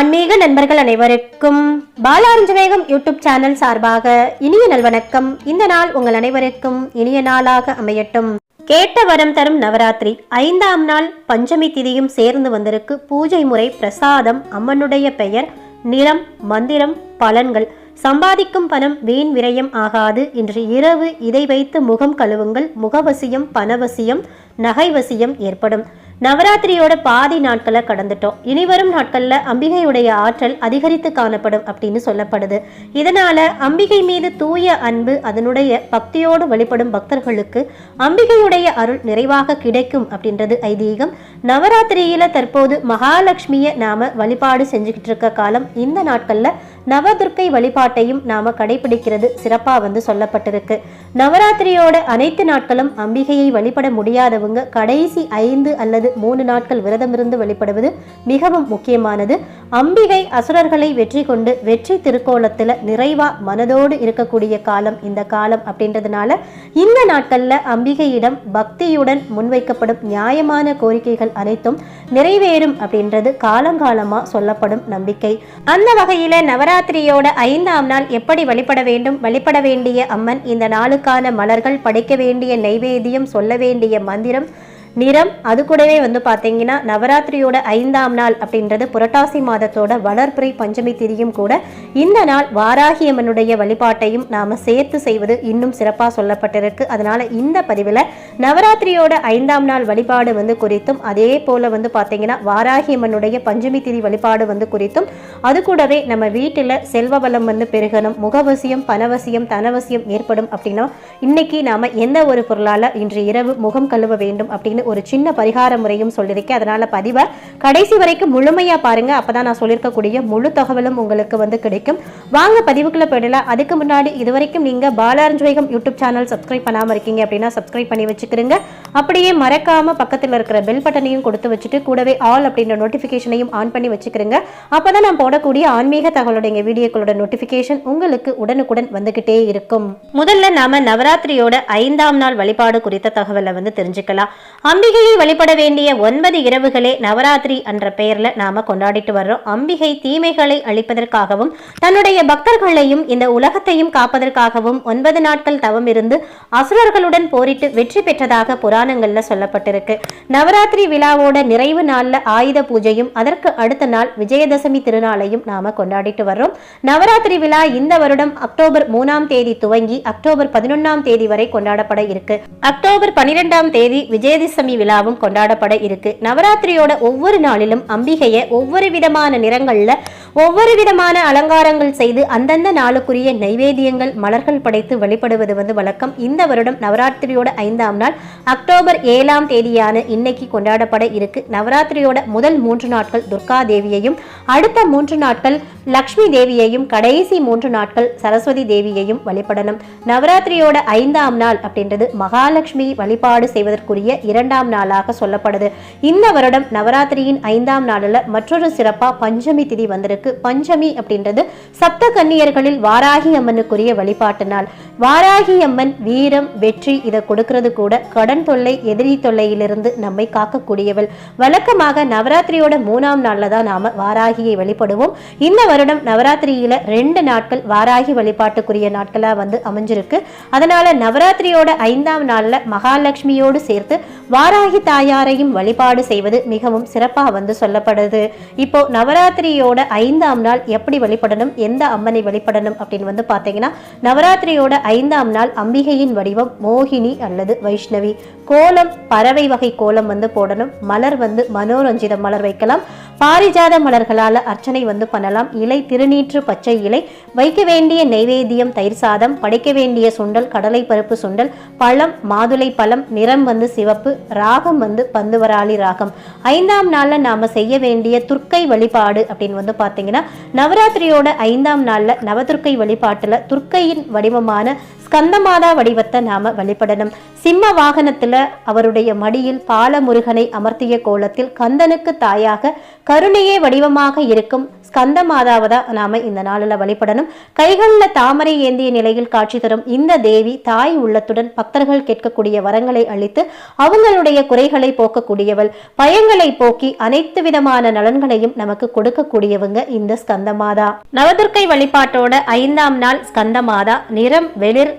ஆன்மீக நண்பர்கள் அனைவருக்கும் பாலாரஞ்சவேகம் யூடியூப் சேனல் சார்பாக இனிய நல்வணக்கம். இந்த நாள் உங்கள் அனைவருக்கும் இனிய நாளாக அமையட்டும். கேட்ட வரம் தரும் நவராத்திரி ஐந்தாம் நாள் பஞ்சமி திதியும் சேர்ந்து வந்திருக்கு. பூஜை முறை பிரசாதம் அம்மனுடைய பெயர் நிறம் மந்திரம் பலன்கள். சம்பாதிக்கும் பணம் வீண் விரயம் ஆகாது. இன்று இரவு இதை வைத்து முகம் கழுவுங்கள். முகவசியம் பணவசியம் நகைவசியம் ஏற்படும். நவராத்திரியோட பாதி நாட்களை கடந்துட்டோம். இனி வரும் நாட்கள்ல அம்பிகையுடைய ஆற்றல் அதிகரித்து காணப்படும் அப்படின்னு சொல்லப்படுது. இதனால அம்பிகை மீது தூய அன்பு அதனுடைய பக்தியோடு வழிபடும் பக்தர்களுக்கு அம்பிகையுடைய அருள் நிறைவாக கிடைக்கும் அப்படின்றது ஐதீகம். நவராத்திரியில தற்போது மகாலட்சுமியை நாம வழிபாடு செஞ்சுக்கிட்டு இருக்க காலம் இந்த நாட்கள்ல நவதுர்க்கை வழிபாட்டையும் நாம கடைபிடிக்கிறது சிறப்பா வந்து சொல்லப்பட்டிருக்கு. நவராத்திரியோட அனைத்து நாட்களும் அம்பிகையை வழிபட முடியாதவங்க கடைசி ஐந்து அல்லது மூணு நாட்கள் விரதமிருந்து வழிபடுவது மிகவும் முக்கியமானது. அம்பிகை அசுரர்களை வெற்றி கொண்டு வெற்றி திருக்கோலத்தில் நிறைவா மனதோடு இருக்கக்கூடிய காலம் இந்த காலம் அப்படின்றதுனால இந்த நாட்களில் அம்பிகையிடம் பக்தியுடன் முன்வைக்கப்படும் நியாயமான கோரிக்கைகள் அனைத்தும் நிறைவேறும் அப்படின்றது காலங்காலமாக சொல்லப்படும் நம்பிக்கை. அந்த வகையில் நவராத்திரியோட ஐந்தாம் நாள் எப்படி வழிபட வேண்டும்? வழிபட வேண்டிய அம்மன் இந்த நாளுக்கான மலர்கள் படைக்க வேண்டிய நைவேத்தியம் சொல்ல வேண்டிய மந்திரம் நிறம் அது கூடவே வந்து பார்த்தீங்கன்னா நவராத்திரியோட ஐந்தாம் நாள் அப்படின்றது புரட்டாசி மாதத்தோட வளர்ப்புரை பஞ்சமி திதியும் கூட இந்த நாள் வாராகி அம்மனுடைய வழிபாட்டையும் நாம் சேர்த்து செய்வது இன்னும் சிறப்பாக சொல்லப்பட்டிருக்கு. அதனால இந்த பதிவில் நவராத்திரியோட ஐந்தாம் நாள் வழிபாடு வந்து குறித்தும் அதே போல வந்து பார்த்தீங்கன்னா வாராகி அம்மனுடைய பஞ்சமி திதி வழிபாடு வந்து குறித்தும் அது கூடவே நம்ம வீட்டில் செல்வ வளம் வந்து பெருகணும் முகவசியம் பணவசியம் தனவசியம் ஏற்படும் அப்படின்னா இன்னைக்கு நாம் எந்த ஒரு பொருளால் இன்று இரவு முகம் கழுவ வேண்டும் அப்படின்னு ஒரு சின்ன பரிகார முறையும் சொல்லியிருக்கேன். அதனால பதிவை கடைசி வரைக்கும் முழுமையா பாருங்க. அப்பதான் நான் சொல்லியிருக்கக்கூடிய முழு தகவலும் உங்களுக்கு வந்து கிடைக்கும். வாங்க பதிவுக்குள்ளே போயிடலாம். அதுக்கு முன்னாடி இது வரைக்கும் நீங்க பாலாரஞ்சுவேகம் யூடியூப் சேனல் சப்ஸ்கிரைப் பண்ணாமல் இருக்கீங்க அப்படின்னா சப்ஸ்கிரைப் பண்ணி வச்சுக்கிறீங்க அப்படியே மறக்காம பக்கத்தில் இருக்கிற பெல் பட்டனையும் கொடுத்து வச்சுட்டு கூடவே ஆல் அப்படின்ற நோட்டிஃபிகேஷனையும் ஆன் பண்ணி வச்சுக்கிறீங்க அப்பதான் நான் போடக்கூடிய ஆன்மீக தகவலுடைய வீடியோக்களோட நோட்டிஃபிகேஷன் உங்களுக்கு உடனுக்குடன் வந்துகிட்டே இருக்கும். முதல்ல நாம நவராத்திரியோட ஐந்தாம் நாள் வழிபாடு குறித்த தகவலை வந்து தெரிஞ்சுக்கலாம். அம்பிகையை வழிபட வேண்டிய ஒன்பது இரவுகளே நவராத்திரி என்ற பெயரில் நாம கொண்டாடிட்டு வர்றோம். அம்பிகை தீமைகளை அழிப்பதற்காகவும் தன்னுடைய பக்தர்களையும் இந்த உலகத்தையும் காப்பதற்காகவும் ஒன்பது நாட்கள் தவம் இருந்து அசுரர்களுடன் போரிட்டு வெற்றி பெற்றதாக புராணங்கள்ல சொல்லப்பட்டிருக்கு. நவராத்திரி விழாவோட நிறைவு நாள்ல ஆயுத பூஜையும் அதற்கு அடுத்த நாள் விஜயதசமி திருநாளையும் நாம கொண்டாடிட்டு வர்றோம். நவராத்திரி விழா இந்த வருடம் அக்டோபர் மூணாம் தேதி துவங்கி அக்டோபர் பதினொன்னாம் தேதி வரை கொண்டாடப்பட இருக்கு. அக்டோபர் பனிரெண்டாம் தேதி விஜயதசமி விழாவும் கொண்டாடப்பட இருக்கு. நவராத்திரியோட ஒவ்வொரு நாளிலும் அம்பிகையை ஒவ்வொரு விதமான நிறங்கள்ல ஒவ்வொரு விதமான அலங்காரங்கள் செய்து அந்தந்த நாளுக்குரிய நைவேத்தியங்கள் மலர்கள் படைத்து வழிபடுவது வந்து வழக்கம். இந்த வருடம் நவராத்திரியோட ஐந்தாம் நாள் அக்டோபர் ஏழாம் தேதியான இன்னைக்கு கொண்டாடப்பட இருக்கு. நவராத்திரியோட முதல் மூன்று நாட்கள் துர்கா தேவியையும் அடுத்த மூன்று நாட்கள் லக்ஷ்மி தேவியையும் கடைசி மூன்று நாட்கள் சரஸ்வதி தேவியையும் வழிபடணும். நவராத்திரியோட ஐந்தாம் நாள் அப்படின்றது மகாலட்சுமி வழிபாடு செய்வதற்குரிய இரண்டு இரண்டாம் நாளாக சொல்லப்படுது. இந்த வருடம் நவராத்திரியின் ஐந்தாம் நாளில் மற்றொரு சிறப்பாக பஞ்சமி திதி வந்திருக்கு. பஞ்சமி அப்படின்றது சப்த கன்னியர்களில் வாராகி அம்மனுக்குரிய வழிபாட்டு நாள். வாராகி அம்மன் வீரம் வெற்றி இதை கொடுக்கிறது கூட கடன் தொல்லை எதிரி தொல்லையிலிருந்து நம்மை காக்கக்கூடியவள். வழக்கமாக நவராத்திரியோட மூணாம் நாளில் தான் நாம வாராகியை வழிபடுவோம். இந்த வருடம் நவராத்திரியில ரெண்டு நாட்கள் வாராகி வழிபாட்டுக்குரிய நாட்களா வந்து அமைஞ்சிருக்கு. அதனால நவராத்திரியோட ஐந்தாம் நாளில் மகாலட்சுமியோடு சேர்த்து வாராகி தாயாரையும் வழிபாடு செய்வது மிகவும் சிறப்பாக வந்து சொல்லப்படுது. இப்போ நவராத்திரியோட ஐந்தாம் நாள் எப்படி வழிபடணும் எந்த அம்மனை வழிபடணும் அப்படின்னு வந்து பார்த்தீங்கன்னா நவராத்திரியோட ஐந்தாம் நாள் அம்பிகையின் வடிவம் மோகினி அல்லது வைஷ்ணவி. கோலம் பறவை வகை கோலம் வந்து போடணும். மலர் வந்து மனோரஞ்சித மலர் வைக்கலாம். பாரிஜாத மலர்களால் அர்ச்சனை வந்து பண்ணலாம். இலை திருநீற்று பச்சை இலை வைக்க வேண்டிய நைவேத்தியம் தயிர் சாதம் படைக்க வேண்டிய சுண்டல் கடலை பருப்பு சுண்டல் பழம் மாதுளை பழம் நிறம் வந்து சிவப்பு ராகம் வந்து பந்துவராளி ராகம். ஐந்தாம் நாளில் நாம செய்ய வேண்டிய துர்க்கை வழிபாடு அப்படின்னு வந்து பார்த்தீங்கன்னா நவராத்திரியோட ஐந்தாம் நாள்ல நவதுர்க்கை வழிபாட்டுல துர்க்கையின் வடிவமான ஸ்கந்தமாதா வடிவத்தை நாம வழிபடணும். சிம்ம வாகனத்துல அவருடைய மடியில் பாலமுருகனை அமர்த்திய கோலத்தில் கந்தனுக்கு தாயாக கருணையே வடிவமாக இருக்கும் ஸ்கந்த மாதாவை தான் நாம இந்த நாளில் வழிபடணும். கைகளில் தாமரை ஏந்திய நிலையில் காட்சி தரும் இந்த தேவி தாய் உள்ளத்துடன் பக்தர்கள் கேட்கக்கூடிய வரங்களை அளித்து அவங்களுடைய குறைகளை போக்கக்கூடியவள். பயங்களை போக்கி அனைத்து விதமான நலன்களையும் நமக்கு கொடுக்கக்கூடியவங்க இந்த ஸ்கந்த மாதா நவதுர்க்கை வழிபாட்டோட ஐந்தாம் நாள் ஸ்கந்த மாதா நிறம் வெளிர்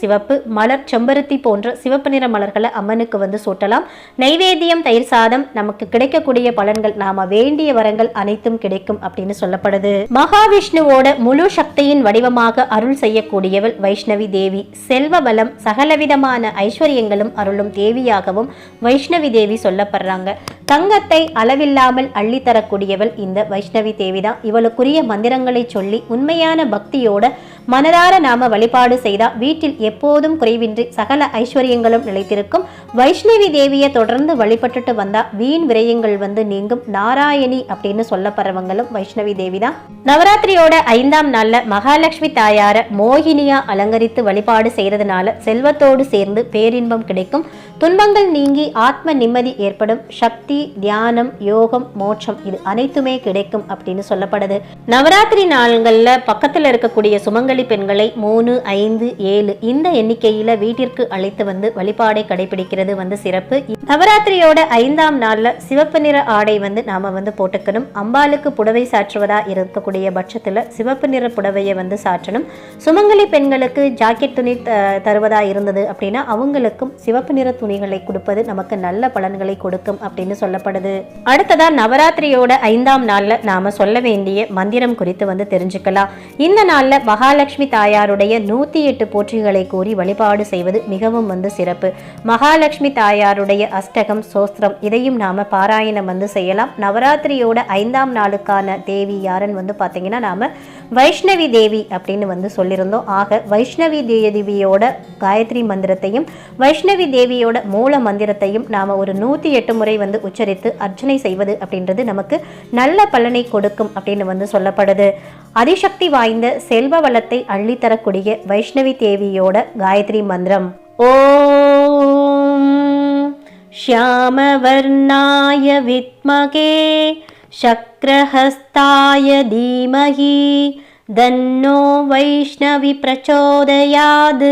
சிவப்பு மலர் செம்பருத்தி போன்ற சிவப்பு நிற மலர்களை அம்மனுக்கு வந்து சூட்டலாம். நைவேத்தியம் தயிர் சாதம் நமக்கு கிடைக்கக்கூடிய பலன்கள் நாம வேண்டிய வரங்கள் அனைத்தும் கிடைக்கும் அப்படின்னு சொல்லப்படுது. மகாவிஷ்ணுவோட முழு சக்தியின் வடிவமாக அருள் செய்யக்கூடியவள் வைஷ்ணவி தேவி. செல்வ பலம் சகலவிதமான ஐஸ்வர்யங்களும் அருளும் தேவியாகவும் வைஷ்ணவி தேவி சொல்லப்படுறாங்க. தங்கத்தை அளவில்லாமல் அள்ளித்தரக்கூடியவள் இந்த வைஷ்ணவி தேவிதான். இவளுக்குரிய மந்திரங்களை சொல்லி உண்மையான பக்தியோட மனதார நாம வழிபாடு செய்தா வீட்டில் எப்போதும் குறைவின்றி சகல ஐஸ்வர்யங்களும் நிலைத்திருக்கும். வைஷ்ணவி தேவியை தொடர்ந்து வழிபட்டுட்டு வந்தா வீண் விரயங்கள் வந்து நீங்கும் நாராயணி அப்படின்னு சொல்லப்படுறவங்களும் வைஷ்ணவி தேவி தான் நவராத்திரியோட ஐந்தாம் நாள்ல மகாலட்சுமி தாயார மோகினியா அலங்கரித்து வழிபாடு செய்யறதுனால செல்வத்தோடு சேர்ந்து பேரின்பம் கிடைக்கும். துன்பங்கள் நீங்கி ஆத்ம நிம்மதி ஏற்படும். சக்தி தியானம் யோகம் மோட்சம் இது அனைத்துமே கிடைக்கும் அப்படின்னு சொல்லப்படுது. நவராத்திரி நாள்களில் பக்கத்துல இருக்கக்கூடிய சுமங்கலி பெண்களை மூணு ஐந்து ஏழு இந்த எண்ணிக்கையில வீட்டிற்கு அழைத்து வந்து வழிபாடை கடைபிடிக்கிறது வந்து சிறப்பு. நவராத்திரியோட ஐந்தாம் நாள்ல சிவப்பு நிற ஆடை வந்து நாம வந்து போட்டுக்கணும். அம்பாளுக்கு புடவை சாற்றுவதா இருக்கக்கூடிய பட்சத்துல சிவப்பு நிற புடவையை வந்து சாற்றணும். சுமங்கலி பெண்களுக்கு ஜாக்கெட் துணி தருவதா இருந்தது அப்படின்னா அவங்களுக்கும் சிவப்பு நிற துணி துணிகளை கொடுப்பது நமக்கு நல்ல பலன்களை கொடுக்கும் அப்படின்னு சொல்லப்படுது. அடுத்ததா நவராத்திரியோட ஐந்தாம் நாள்ல நாம சொல்ல வேண்டிய மந்திரம் குறித்து வந்து தெரிஞ்சுக்கலாம். இந்த நாள்ல மகாலட்சுமி தாயாருடைய நூத்தி எட்டு போற்றிகளை கூறி வழிபாடு செய்வது மிகவும் வந்து சிறப்பு. மகாலட்சுமி தாயாருடைய அஷ்டகம் சோஸ்திரம் இதையும் நாம பாராயணம் வந்து செய்யலாம். நவராத்திரியோட ஐந்தாம் நாளுக்கான தேவி யாருன்னு வந்து பார்த்தீங்கன்னா நாம வைஷ்ணவி தேவி அப்படின்னு வந்து சொல்லியிருந்தோம். ஆக வைஷ்ணவி தேவியோட காயத்ரி மந்திரத்தையும் வைஷ்ணவி தேவியோட மூல மந்திரத்தையும் நாம் ஒரு நூற்றி எட்டு முறை வந்து உச்சரித்து அர்ச்சனை செய்வது அப்படின்றது நமக்கு நல்ல பலனை கொடுக்கும் அப்படின்னு வந்து சொல்லப்படுது. அதிசக்தி வாய்ந்த செல்வ வளத்தை அள்ளித்தரக்கூடிய வைஷ்ணவி தேவியோட காயத்ரி மந்திரம். ஓம். ஷியாமவர்ணாய வித்மகே. शक्रहस्ताय धीमहि दन्नो वैष्णवि प्रचोदयात्।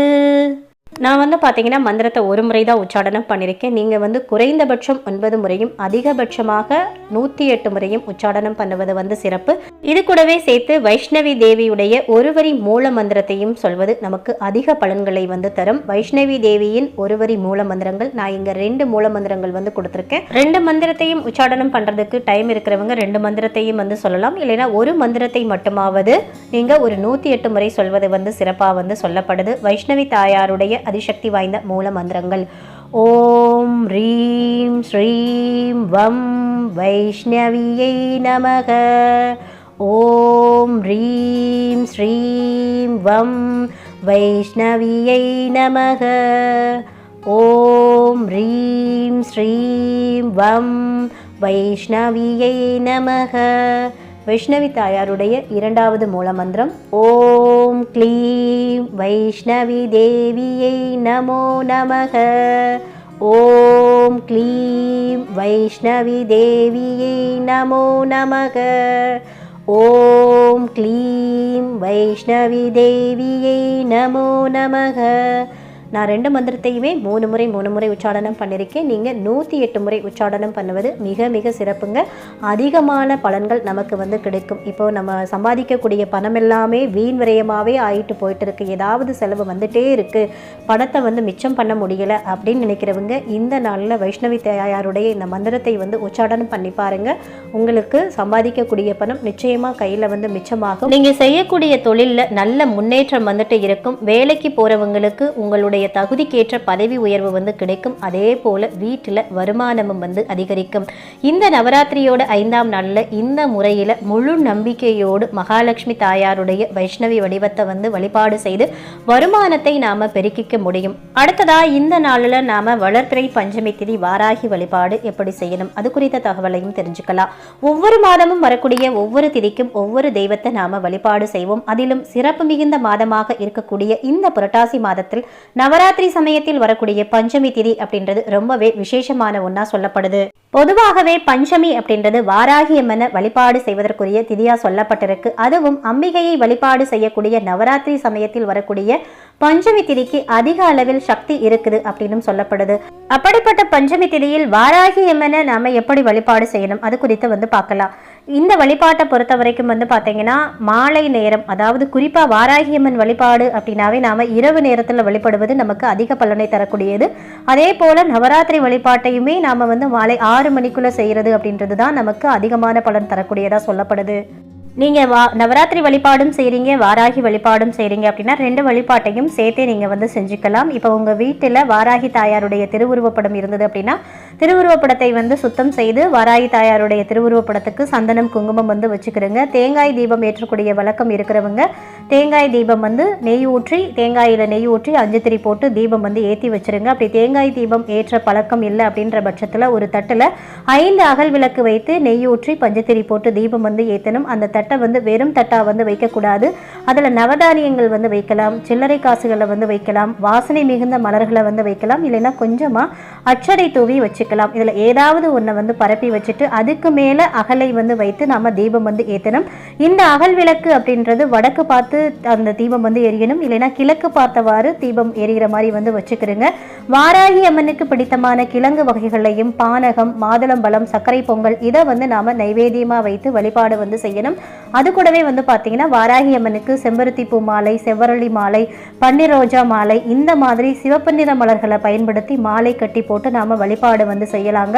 நான் வந்து பார்த்தீங்கன்னா மந்திரத்தை ஒரு முறை தான் உச்சாடனம் பண்ணியிருக்கேன் நீங்கள் வந்து குறைந்தபட்சம் ஒன்பது முறையும் அதிகபட்சமாக நூற்றி எட்டு முறையும் உச்சாடனம் பண்ணுவது வந்து சிறப்பு. இது கூடவே சேர்த்து வைஷ்ணவி தேவியுடைய ஒரு வரி மூல மந்திரத்தையும் சொல்வது நமக்கு அதிக பலன்களை வந்து தரும். வைஷ்ணவி தேவியின் ஒரு வரி மூல மந்திரங்கள் நான் இங்கே ரெண்டு மூல மந்திரங்கள் வந்து கொடுத்துருக்கேன். ரெண்டு மந்திரத்தையும் உச்சாடனம் பண்ணுறதுக்கு டைம் இருக்கிறவங்க ரெண்டு மந்திரத்தையும் வந்து சொல்லலாம். இல்லைன்னா ஒரு மந்திரத்தை மட்டுமாவது நீங்கள் ஒரு நூற்றி எட்டு முறை சொல்வது வந்து சிறப்பாக வந்து சொல்லப்படுது. வைஷ்ணவி தாயாருடைய அதிசக்தி வாய்ந்த மூல மந்திரங்கள். ஓம் ரீம் ஸ்ரீம் வம் வைஷ்ணவியை நமக. ஓம் ரீம் ஸ்ரீம் வம் வைஷ்ணவியை நமக. ஓம் ரீம் ஸ்ரீம் வம் வைஷ்ணவியை நமக. வைஷ்ணவி தாயாருடைய இரண்டாவது மூலமந்திரம். ஓம் க்ளீம் வைஷ்ணவி தேவியை நமோ நமக. ஓம் க்ளீம் வைஷ்ணவி தேவியை நமோ நமக. ஓம் க்ளீம் வைஷ்ணவி தேவியை நமோ நமக. நான் ரெண்டு மந்திரத்தையுமே மூணு முறை மூணு முறை உச்சாடனம் பண்ணியிருக்கேன் நீங்கள் நூற்றி எட்டு முறை உச்சாடனம் பண்ணுவது மிக மிக சிறப்புங்க. அதிகமான பலன்கள் நமக்கு வந்து கிடைக்கும். இப்போது நம்ம சம்பாதிக்கக்கூடிய பணம் எல்லாமே வீண் விரயமாகவே ஆகிட்டு போயிட்டு இருக்கு ஏதாவது செலவு வந்துட்டே இருக்குது பணத்தை வந்து மிச்சம் பண்ண முடியலை அப்படின்னு நினைக்கிறவங்க இந்த நாளில் வைஷ்ணவி தாயாருடைய இந்த மந்திரத்தை வந்து உச்சாடனம் பண்ணி பாருங்கள் உங்களுக்கு சம்பாதிக்கக்கூடிய பணம் நிச்சயமாக கையில் வந்து மிச்சமாகும். நீங்கள் செய்யக்கூடிய தொழிலில் நல்ல முன்னேற்றம் வந்துட்டு இருக்கும். வேலைக்கு போகிறவங்களுக்கு உங்களுடைய நம்முடைய தகுதிக்கேற்ற பதவி உயர்வு வந்து கிடைக்கும். அதே போல் வீட்டில் வருமானமும் வந்து அதிகரிக்கும். இந்த நவராத்திரியோட ஐந்தாம் நாளில் இந்த முறையில் முழு நம்பிக்கையோடு மகாலட்சுமி தாயாருடைய வைஷ்ணவி வடிவத்தை வந்து வழிபாடு செய்து வருமானத்தை நாம் பெருக்கிக்க முடியும். அடுத்ததாக இந்த நாளில் நாம் வளர்ப்பிறை பஞ்சமி திதி வாராகி வழிபாடு எப்படி செய்யணும்? அது குறித்த தகவலையும் தெரிஞ்சுக்கலாம். ஒவ்வொரு மாதமும் வரக்கூடிய ஒவ்வொரு திதிக்கும் ஒவ்வொரு தெய்வத்தை நாம் வழிபாடு செய்வோம். அதிலும் சிறப்பு மிகுந்த மாதமாக இருக்கக்கூடிய இந்த புரட்டாசி மாதத்தில் நாம் நவராத்திரி சமயத்தில் வரக்கூடிய பஞ்சமி திதி அப்படின்றது ரொம்பவே விசேஷமான ஒன்றா சொல்லப்படுது. பொதுவாகவே பஞ்சமி அப்படின்றது வாராகி அம்மனை வழிபாடு செய்வதற்குரிய திதியா சொல்லப்பட்டிருக்கு. அதுவும் அம்பிகையை வழிபாடு செய்யக்கூடிய நவராத்திரி சமயத்தில் வரக்கூடிய பஞ்சமி திதிக்கு அதிக அளவில் சக்தி இருக்குது அப்படின்னு சொல்லப்படுது. அப்படிப்பட்ட பஞ்சமி திதியில் வாராகி அம்மனை நாம எப்படி வழிபாடு செய்யணும்? அது குறித்து வந்து பார்க்கலாம். இந்த வழிபாட்டை பொறுத்த வரைக்கும் வந்து பார்த்தீங்கன்னா மாலை நேரம் அதாவது குறிப்பாக வாராகியம்மன் வழிபாடு அப்படின்னாவே நாம் இரவு நேரத்தில் வழிபடுவது நமக்கு அதிக பலனை தரக்கூடியது. அதே போல் நவராத்திரி வழிபாட்டையுமே நாம வந்து மாலை ஆறு மணிக்குள்ளே செய்கிறது அப்படின்றது தான் நமக்கு அதிகமான பலன் தரக்கூடியதாக சொல்லப்படுது. நீங்கள் வா நவராத்திரி வழிபாடும் செய்கிறீங்க வாராகி வழிபாடும் செய்கிறீங்க அப்படின்னா ரெண்டு வழிபாட்டையும் சேர்த்தே நீங்கள் வந்து செஞ்சுக்கலாம். இப்போ உங்கள் வீட்டில் வாராகி தாயாருடைய திருவுருவப்படம் இருந்தது அப்படின்னா திருவுருவப்படத்தை வந்து சுத்தம் செய்து வாராகி தாயாருடைய திருவுருவப்படத்துக்கு சந்தனம் குங்குமம் வந்து வச்சுக்கிறோங்க. தேங்காய் தீபம் ஏற்றக்கூடிய வழக்கம் இருக்கிறவங்க தேங்காய் தீபம் வந்து நெய் ஊற்றி தேங்காயில் நெய் ஊற்றி அஞ்சுத்திரி போட்டு தீபம் வந்து ஏற்றி வச்சிருங்க. அப்படி தேங்காய் தீபம் ஏற்ற பழக்கம் இல்லை அப்படின்ற பட்சத்தில் ஒரு தட்டில் ஐந்து அகல் விளக்கு வைத்து நெய் ஊற்றி பஞ்சத்திரி போட்டு தீபம் வந்து ஏற்றணும் அந்த தட்டு வந்து வெறும் தட்டாக வந்து வைக்கக்கூடாது. அதில் நவதானியங்கள் வந்து வைக்கலாம் சில்லறை காசுகளை வந்து வைக்கலாம் வாசனை மிகுந்த மலர்களை வந்து வைக்கலாம் இல்லைன்னா கொஞ்சமாக அச்சடை தூவி வச்சுக்கலாம். இதில் ஏதாவது ஒன்றை வந்து பரப்பி வச்சுட்டு அதுக்கு மேலே அகலை வந்து வைத்து நாம தீபம் வந்து ஏற்றணும் இந்த அகல் விளக்கு அப்படின்றது வடக்கு பார்த்து அந்த தீபம் வந்து எரியணும். இல்லைன்னா கிழக்கு பார்த்தவாறு தீபம் எரிகிற மாதிரி வந்து வச்சுக்கிறோங்க வாராகி அம்மனுக்கு பிடித்தமான கிழங்கு வகைகளையும் பானகம் மாதுளம்பழம் சர்க்கரை பொங்கல் இதை வந்து நாம நைவேத்தியமாக வைத்து வழிபாடு வந்து செய்யணும். அது கூடவே வந்து பார்த்தீங்கன்னா வாராகி அம்மனுக்கு செம்பருத்தி பூ மாலை செவ்வரளி மாலை பன்னீர் ரோஜா மாலை இந்த மாதிரி சிவப்பு நிற மலர்களை பயன்படுத்தி மாலை கட்டி போட்டு நாம வழிபாடு வந்து செய்யலாங்க.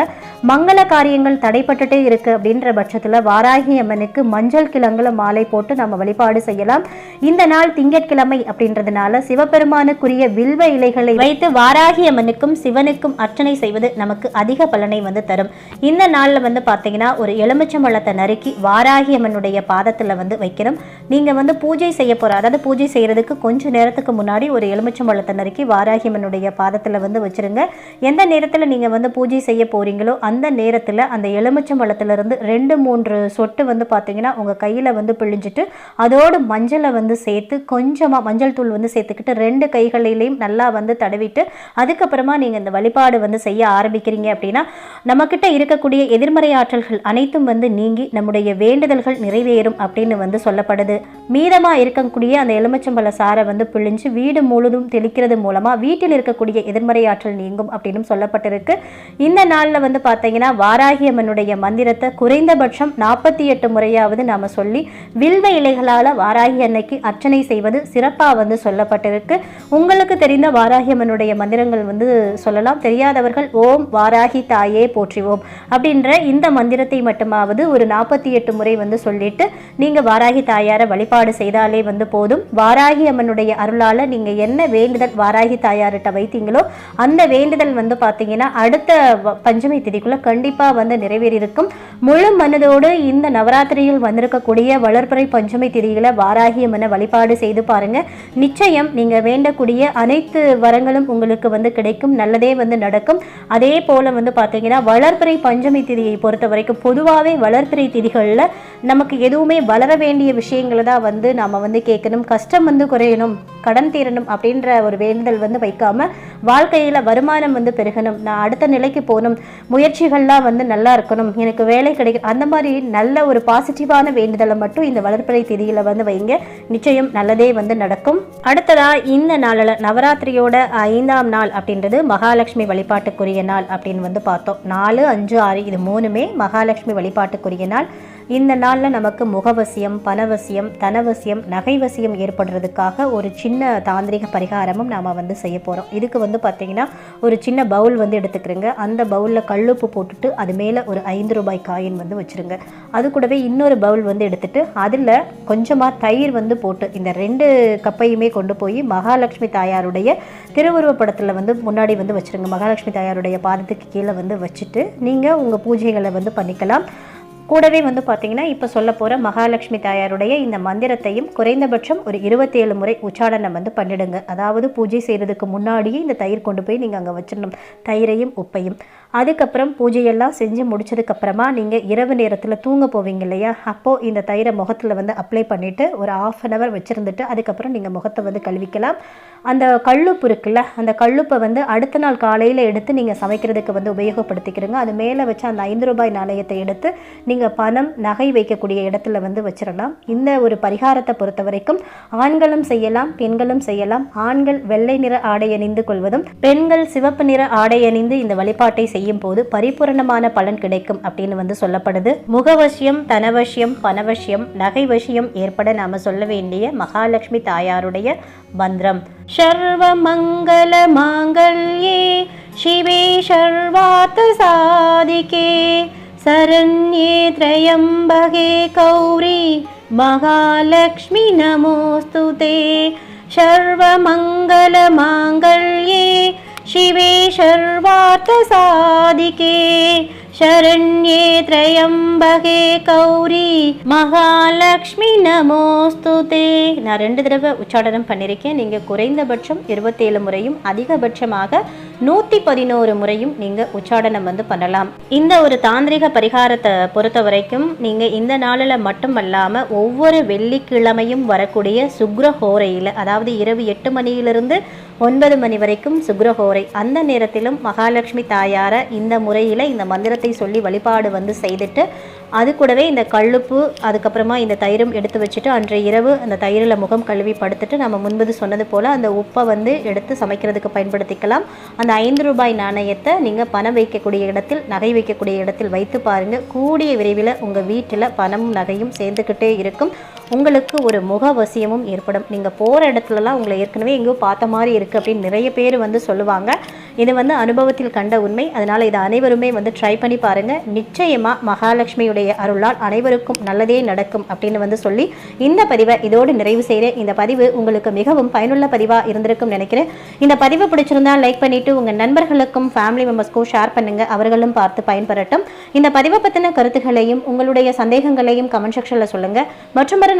மங்கள காரியங்கள் தடைப்பட்டுட்டே இருக்குது அப்படின்ற பட்சத்தில் வாராகி அம்மனுக்கு மஞ்சள் கிழங்குல மாலை போட்டு நம்ம வழிபாடு செய்யலாம். இந்த நாள் திங்கட்கிழமை அப்படின்றதுனால சிவபெருமானுக்குரிய வில்வ இலைகளை வைத்து வாராகி அம்மனுக்கும் சிவனுக்கும் அர்ச்சனை செய்வது நமக்கு அதிக பலனை வந்து தரும். இந்த நாளில் வந்து பார்த்தீங்கன்னா ஒரு எலுமிச்சம்பழத்தை நறுக்கி வாராகி அம்மனுடைய பாதத்தில் வந்து வைக்கணும் நீங்கள் வந்து பூஜை செய்ய போகிற அதாவது பூஜை செய்கிறதுக்கு கொஞ்சம் நேரத்துக்கு முன்னாடி ஒரு எலுமிச்சம்பழத்தை நறுக்கி வாராகிமனுடைய பாதத்தில் வந்து வச்சிருங்க. எந்த நேரத்தில் நீங்கள் வந்து பூஜை செய்ய போகிறீங்களோ அந்த நேரத்தில் அந்த எலுமிச்சம்பழத்திலிருந்து ரெண்டு மூன்று சொட்டு வந்து பார்த்தீங்கன்னா உங்கள் கையில் வந்து பிழிஞ்சிட்டு அதோடு மஞ்சளை வந்து சேர்த்து கொஞ்சமாக மஞ்சள் தூள் வந்து சேர்த்துக்கிட்டு ரெண்டு கைகளிலையும் நல்லா வந்து தடவிட்டு அதுக்கப்புறமா நீங்கள் இந்த வழிபாடு வந்து செய்ய ஆரம்பிக்கிறீங்க அப்படின்னா நம்மக்கிட்ட இருக்கக்கூடிய எதிர்மறை ஆற்றல்கள் அனைத்தும் வந்து நீங்கி நம்முடைய வேண்டுதல்கள் ஏறும் அப்படின்னு வந்து சொல்லப்படுது. மீதமாக இருக்கக்கூடிய அந்த எலுமிச்சம்பழ சாரை வந்து பிழிஞ்சு வீடு முழுதும் தெளிக்கிறது மூலமாக வீட்டில் இருக்கக்கூடிய எதிர்மறை ஆற்றல் நீங்கும் அப்படின்னு சொல்லப்பட்டிருக்கு. இந்த நாளில் வந்து பார்த்தீங்கன்னா வாராகியம்மனுடைய மந்திரத்தை குறைந்தபட்சம் நாற்பத்தி எட்டு முறையாவது நாம் சொல்லி வில்வ இலைகளால் வாராகி அன்னைக்கு அர்ச்சனை செய்வது சிறப்பாக வந்து சொல்லப்பட்டிருக்கு. உங்களுக்கு தெரிந்த வாராகியம்மனுடைய மந்திரங்கள் வந்து சொல்லலாம். தெரியாதவர்கள் ஓம் வாராகி தாயே போற்றிவோம் அப்படின்ற இந்த மந்திரத்தை மட்டுமாவது ஒரு நாற்பத்தி எட்டு முறை வந்து சொல்லிட்டு நீங்க வாராகி தாயாரை வழிபாடு செய்தாலே வந்து போதும். வாராகி அம்மனுடைய அருளால நீங்க என்ன வேண்டுதல் வாராகி தாயார்கிட்ட வைத்தீங்களோ அந்த வேண்டுதல் வந்து பார்த்தீங்கன்னா அடுத்த பஞ்சமி திதிக்குள்ள கண்டிப்பா வந்து நிறைவேறியிருக்கும். முழு மனதோடு இந்த நவராத்திரியில் வந்திருக்கக்கூடிய வளர்ப்புறை பஞ்சமி திதிகளை வாராகி அம்மனை வழிபாடு செய்து பாருங்க. நிச்சயம் நீங்க வேண்டக்கூடிய அனைத்து வரங்களும் உங்களுக்கு வந்து கிடைக்கும். நல்லதே வந்து நடக்கும். அதே போல வந்து பார்த்தீங்கன்னா வளர்ப்புறை பஞ்சமி திதியை பொறுத்த வரைக்கும் பொதுவாகவே வளர்ப்புறை திதிகளில் நமக்கு எதுவுமே வளர வேண்டிய விஷயங்களை தான் வந்து நம்ம வந்து கேட்கணும். கஷ்டம் வந்து குறையணும் கடன் தீரணும் அப்படின்ற ஒரு வேண்டுதல் வந்து வைக்காமல் வாழ்க்கையில் வருமானம் வந்து பெருகணும். நான் அடுத்த நிலைக்கு போகணும். முயற்சிகள்லாம் வந்து நல்லா இருக்கணும். எனக்கு வேலை கிடைக்கும் அந்த மாதிரி நல்ல ஒரு பாசிட்டிவான வேண்டுதலை மட்டும் இந்த வளர்ப்படை திதியில் வந்து வைங்க. நிச்சயம் நல்லதே வந்து நடக்கும். அடுத்ததாக இந்த நாளில் நவராத்திரியோட ஐந்தாம் நாள் அப்படின்றது மகாலட்சுமி வழிபாட்டுக்குரிய நாள் அப்படின்னு வந்து பார்த்தோம். நாலு அஞ்சு ஆறு இது மூணுமே மகாலட்சுமி வழிபாட்டுக்குரிய நாள். இந்த நாளில் நமக்கு முகவசியம் பணவசியம் தனவசியம் நகைவசியம் ஏற்படுறதுக்காக ஒரு சின்ன தாந்திரிக பரிகாரமும் நாம் வந்து செய்ய போகிறோம் இதுக்கு வந்து பார்த்திங்கன்னா ஒரு சின்ன பவுல் வந்து எடுத்துக்கிறோங்க. அந்த பவுலில் கல்லுப்பு போட்டுட்டு அது மேலே ஒரு ஐந்து ரூபாய் காயின் வந்து வச்சுருங்க. அது கூடவே இன்னொரு பவுல் வந்து எடுத்துகிட்டு அதில் கொஞ்சமாக தயிர் வந்து போட்டு இந்த ரெண்டு கப்பையுமே கொண்டு போய் மகாலட்சுமி தாயாருடைய திருவுருவ படத்தில் வந்து முன்னாடி வந்து வச்சுருங்க. மகாலட்சுமி தாயாருடைய பாதத்துக்கு கீழே வந்து வச்சுட்டு நீங்கள் உங்கள் பூஜைகளை வந்து பண்ணிக்கலாம். கூடவே வந்து பார்த்தீங்கன்னா இப்போ சொல்ல போகிற மகாலட்சுமி தாயாருடைய இந்த மந்திரத்தையும் குறைந்தபட்சம் ஒரு இருபத்தேழு முறை உச்சாடனம் வந்து பண்ணிடுங்க. அதாவது பூஜை செய்கிறதுக்கு முன்னாடியே இந்த தயிர் கொண்டு போய் நீங்கள் அங்கே வச்சிடணும். தயிரையும் உப்பையும். அதுக்கப்புறம் பூஜையெல்லாம் செஞ்சு முடிச்சதுக்கப்புறமா நீங்கள் இரவு நேரத்தில் தூங்க போவீங்க இல்லையா? அப்போது இந்த தயிரை முகத்தில் வந்து அப்ளை பண்ணிவிட்டு ஒரு ஆஃப் அன் ஹவர் வச்சுருந்துட்டு அதுக்கப்புறம் நீங்கள் முகத்தை வந்து கழுவிக்கலாம். அந்த கல்லுப்பு இருக்குல்ல அந்த கல்லுப்பை வந்து அடுத்த நாள் காலையில் எடுத்து நீங்கள் சமைக்கிறதுக்கு வந்து உபயோகப்படுத்திக்கிறீங்க. அது மேலே வச்சு அந்த ஐந்து ரூபாய் நாணயத்தை எடுத்து நீங்கள் பணம் நகை வைக்கக்கூடிய இடத்துல வந்து வச்சிடலாம். இந்த ஒரு பரிகாரத்தை பொறுத்த வரைக்கும் ஆண்களும் செய்யலாம் பெண்களும் செய்யலாம். ஆண்கள் வெள்ளை நிற ஆடை அணிந்து கொள்வதும் பெண்கள் சிவப்பு நிற ஆடை அணிந்து இந்த வழிபாட்டை செய்ய செய்யும் போது பரிபூரணமான பலன் கிடைக்கும் அப்படின்னு வந்து சொல்லப்படுது. முகவசியம் தனவசியம் பணவசியம் நகைவசியம் ஏற்பட நாம சொல்ல வேண்டிய மகாலட்சுமி தாயாருடைய மந்திரம். சர்வ மங்கள மாங்கல்யே சிவே சர்வார்த்த சாதிகே சரண்யே திரையம்பகே கௌரி மகாலட்சுமி நமோஸ்து தே சர்வமங்கல மாங்கல்யே शिवे सर्वार्थसाधिके शरण्ये त्र्यम्बके கௌரி மகாலட்சுமி நமோஸ்துதே நான் ரெண்டு தடவை உச்சாடனம் பண்ணியிருக்கேன் நீங்கள் குறைந்தபட்சம் இருபத்தேழு முறையும் அதிகபட்சமாக நூற்றி பதினோரு முறையும் நீங்கள் உச்சாடனம் வந்து பண்ணலாம் இந்த ஒரு தாந்திரிக பரிகாரத்தை பொறுத்த வரைக்கும் நீங்கள் இந்த நாளில் மட்டும் அல்லாமல் ஒவ்வொரு வெள்ளிக்கிழமையும் வரக்கூடிய சுக்ரஹோரையில் அதாவது இரவு எட்டு மணியிலிருந்து ஒன்பது மணி வரைக்கும் சுக்ரஹோரை அந்த நேரத்திலும் மகாலட்சுமி தாயார இந்த முறையில் இந்த மந்திரத்தை சொல்லி வழிபாடு வந்து செய்துட்டு அது கூடவே இந்த கல்லுப்பு அதுக்கப்புறமா இந்த தயிரும் எடுத்து வச்சுட்டு அன்றைய இரவு அந்த தயிரில் முகம் கழுவி படுத்துட்டு நம்ம முன்பது சொன்னது போல் அந்த உப்பை வந்து எடுத்து சமைக்கிறதுக்கு பயன்படுத்திக்கலாம். அந்த ஐந்து ரூபாய் நாணயத்தை நீங்கள் பணம் வைக்கக்கூடிய இடத்தில் நகை வைக்கக்கூடிய இடத்தில் வைத்து பாருங்கள் கூடிய விரைவில் உங்கள் வீட்டில் பணமும் நகையும் சேர்ந்துக்கிட்டே இருக்கும். உங்களுக்கு ஒரு முகவசியமும் ஏற்படும். நீங்கள் போகிற இடத்துலலாம் உங்களை ஏற்கனவே எங்கேயோ பார்த்த மாதிரி இருக்குது அப்படின்னு நிறைய பேர் வந்து சொல்லுவாங்க. இது வந்து அனுபவத்தில் கண்ட உண்மை. அதனால் இதை அனைவருமே வந்து ட்ரை பண்ணி பாருங்கள் நிச்சயமாக மகாலட்சுமியுடைய அருளால் அனைவருக்கும் நல்லதே நடக்கும் அப்படின்னு வந்து சொல்லி இந்த பதிவை இதோடு நிறைவு செய்கிறேன் இந்த பதிவு உங்களுக்கு மிகவும் பயனுள்ள பதிவாக இருந்திருக்கும் நினைக்கிறேன். இந்த பதிவை பிடிச்சிருந்தா லைக் பண்ணிவிட்டு உங்கள் நண்பர்களுக்கும் ஃபேமிலி மெம்பர்ஸ்க்கும் ஷேர் பண்ணுங்கள் அவர்களும் பார்த்து பயன்பெறட்டும். இந்த பதிவை பற்றின கருத்துக்களையும் உங்களுடைய சந்தேகங்களையும் கமெண்ட் செக்ஷனில் சொல்லுங்கள் மற்றும் ஒரு